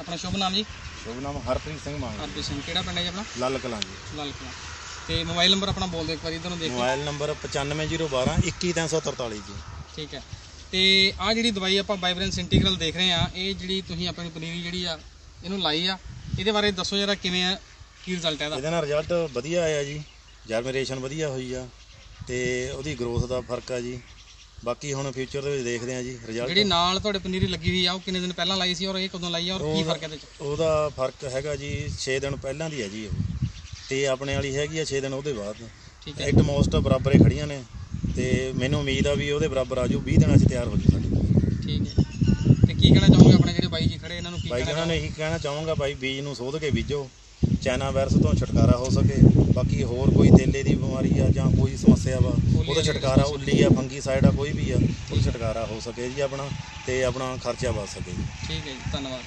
ਆਪਣਾ ਸ਼ੁਭ ਨਾਮ ਜੀ? ਸ਼ੁਭ ਨਾਮ ਹਰਪ੍ਰੀਤ ਸਿੰਘ ਮਾਨ ਹਰਪ੍ਰੀਤ ਸਿੰਘ ਕਿਹੜਾ ਪਿੰਡ ਹੈ ਜੀ ਆਪਣਾ? ਲੱਲ ਕਲਾਂ ਜੀ। ਲਾਲ ਕਲਾਂ ਤੇ ਮੋਬਾਈਲ ਨੰਬਰ ਆਪਣਾ ਬੋਲ ਦਿਓ ਇੱਕ ਵਾਰੀ ਇਧਰ ਨੂੰ ਦੇਖ ਕੇ। ਮੋਬਾਈਲ ਨੰਬਰ 95012 21343 ਜੀ। ਠੀਕ ਹੈ। ਤੇ ਆ ਜਿਹੜੀ ਦਵਾਈ ਆਪਾਂ ਵਾਈਬ੍ਰੈਂਸ ਇੰਟੀਗਰਲ ਦੇਖ ਰਹੇ ਆ ਇਹ ਜਿਹੜੀ ਤੁਸੀਂ ਆਪਣੀ ਪਨੀਰੀ ਜਿਹੜੀ ਆ ਇਹਨੂੰ ਲਾਈ ਆ ਇਹਦੇ ਬਾਰੇ ਦੱਸੋ ਜਰਾ ਕਿਵੇਂ ਆ ਕੀ ਰਿਜ਼ਲਟ ਹੈ ਇਹਦਾ? ਇਹਦੇ ਨਾਲ ਰਿਜ਼ਲਟ ਵਧੀਆ ਆਇਆ ਜੀ। ਜਰਮੀਨੇਸ਼ਨ ਵਧੀਆ ਹੋਈ ਆ ਤੇ ਉਹਦੀ ਗਰੋਥ ਦਾ ਫ਼ਰਕ ਆ ਜੀ। ਬਾਕੀ ਹੁਣ ਫਿਊਚਰ ਦੇ ਵਿੱਚ ਦੇਖਦੇ ਆ ਜੀ ਜਿਹੜੀ ਰਿਜ਼ਲਟ ਨਾਲ ਤੁਹਾਡੇ ਪਨੀਰੀ ਲੱਗੀ ਹੋਈ ਆ ਉਹ ਕਿੰਨੇ ਦਿਨ ਪਹਿਲਾਂ ਲਾਈ ਸੀ ਔਰ ਇਹ ਕਦੋਂ ਲਾਈ ਆ ਔਰ ਕੀ ਫ਼ਰਕ ਹੈ ਇਹਦੇ ਚ ਉਹਦਾ ਫ਼ਰਕ ਹੈਗਾ ਜੀ 6 ਦਿਨ ਪਹਿਲਾਂ ਦੀ ਹੈ ਜੀ ਉਹ। ਤੇ ਆਪਣੇ ਵਾਲੀ ਹੈਗੀ ਆ 6 ਦਿਨ ਉਹਦੇ ਬਾਅਦ। ਠੀਕ ਹੈ। ਐਟਮੋਸਟ ਬਰਾਬਰ ਹੀ ਖੜੀਆਂ ਨੇ ਤੇ ਮੈਨੂੰ ਉਮੀਦ ਆ ਵੀ ਉਹਦੇ ਬਰਾਬਰ ਆ ਜਾਊ 20 ਦਿਨਾਂ 'ਚ ਤਿਆਰ ਹੋ ਜੂ ਸਾਡੀ। ਠੀਕ ਹੈ ਤੇ ਕੀ ਕਹਿਣਾ ਚਾਹੋਗੇ ਆਪਣੇ ਜਿਹੜੇ ਬਾਈ ਜੀ ਖੜੇ ਇਹਨਾਂ ਨੂੰ ਕੀ ਬਾਈ ਕਹਿਣਾ ਜਨਾਂ ਨੇ ਇਹੀ ਕਹਿਣਾ ਚਾਹਾਂਗਾ ਬਾਈ ਬੀਜ ਨੂੰ ਸੋਧ ਕੇ ਬੀਜੋ। ਚਾਈਨਾ ਵਾਇਰਸ ਤੋਂ ਛੁਟਕਾਰਾ ਹੋ ਸਕੇ ਬਾਕੀ ਹੋਰ ਕੋਈ ਤੇਲੇ ਦੀ ਬਿਮਾਰੀ ਆ ਜਾਂ ਕੋਈ ਸਮੱਸਿਆ ਵਾ ਉਹਦਾ ਛੁਟਕਾਰਾ ਉੱਲੀ ਆ ਫੰਗੀ ਸਾਈਡ ਆ ਕੋਈ ਵੀ ਆ ਉਹ ਛੁਟਕਾਰਾ ਹੋ ਸਕੇ ਜੀ ਆਪਣਾ ਤੇ ਆਪਣਾ ਖਰਚਾ ਬਚ ਸਕੇ ਜੀ। ਠੀਕ ਹੈ ਜੀ ਧੰਨਵਾਦ।